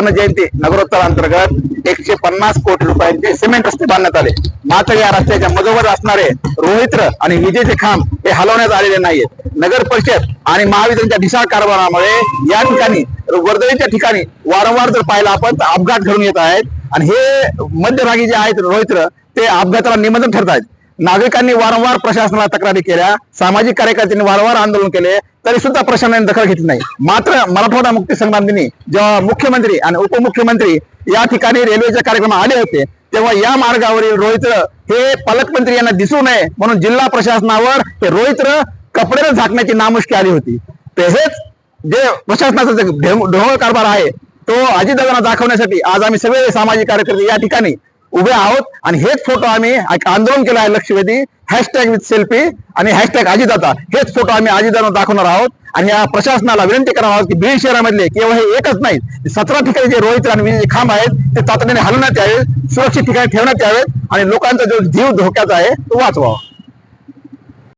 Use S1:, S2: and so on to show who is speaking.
S1: सुवर्ण जयंती नगरोत्तर अंतर्गत एकशे पन्नास कोटी रुपयांचे सिमेंट रस्ते बांधण्यात आले. मात्र या रस्त्याच्या मधोमध असणारे रोहित्र आणि विजेचे खांब हे हलवण्यात आलेले नाहीत नगर परिषद आणि महावितरणच्या ढिसाळ कारभारामुळे या ठिकाणी वर्दळीच्या ठिकाणी वारंवार जर पाहिला आपण तर अपघात घडून येत आहेत. आणि हे मध्यभागी जे आहेत रोहित्र ते अपघाताला निमंत्रण ठरत आहेत. नागरिकांनी वारंवार प्रशासनाला तक्रारी केल्या सामाजिक कार्यकर्त्यांनी वारंवार आंदोलन केले तरी सुद्धा प्रशासनाने दखल घेतली नाही. मात्र मराठवाडा मुक्ती संग्राम दिनी जेव्हा मुख्यमंत्री आणि उपमुख्यमंत्री या ठिकाणी रेल्वेच्या कार्यक्रमात आले होते तेव्हा या मार्गावरील रोहित्र हे पालकमंत्री यांना दिसू नये म्हणून जिल्हा प्रशासनावर हे रोहित्र कपडे झाकण्याची नामुष्की आली होती. तसेच जे प्रशासनाचा जे ढोळ कारभार आहे तो अजितदादांना दाखवण्यासाठी आज आम्ही सगळे सामाजिक कार्यकर्ते या ठिकाणी उभे आहोत आणि हेच फोटो आम्ही आंदोलन केलं आहे लक्षवेधी. हॅशटॅग विथ सेल्फी आणि हॅशटॅग आजीदाता. हेच फोटो आम्ही आजीदाना दाखवणार आहोत. आणि या प्रशासनाला विनंती करणार आहोत की बीड शहरामधले केवळ हे एकच नाही सतरा ठिकाणी जे रोहित आणि विजेचे खांब आहेत ते तातडीने हलवण्यात यावेत सुरक्षित ठिकाणी ठेवण्यात यावेत आणि लोकांचा जो जीव धोक्याचा आहे तो वाचवावा.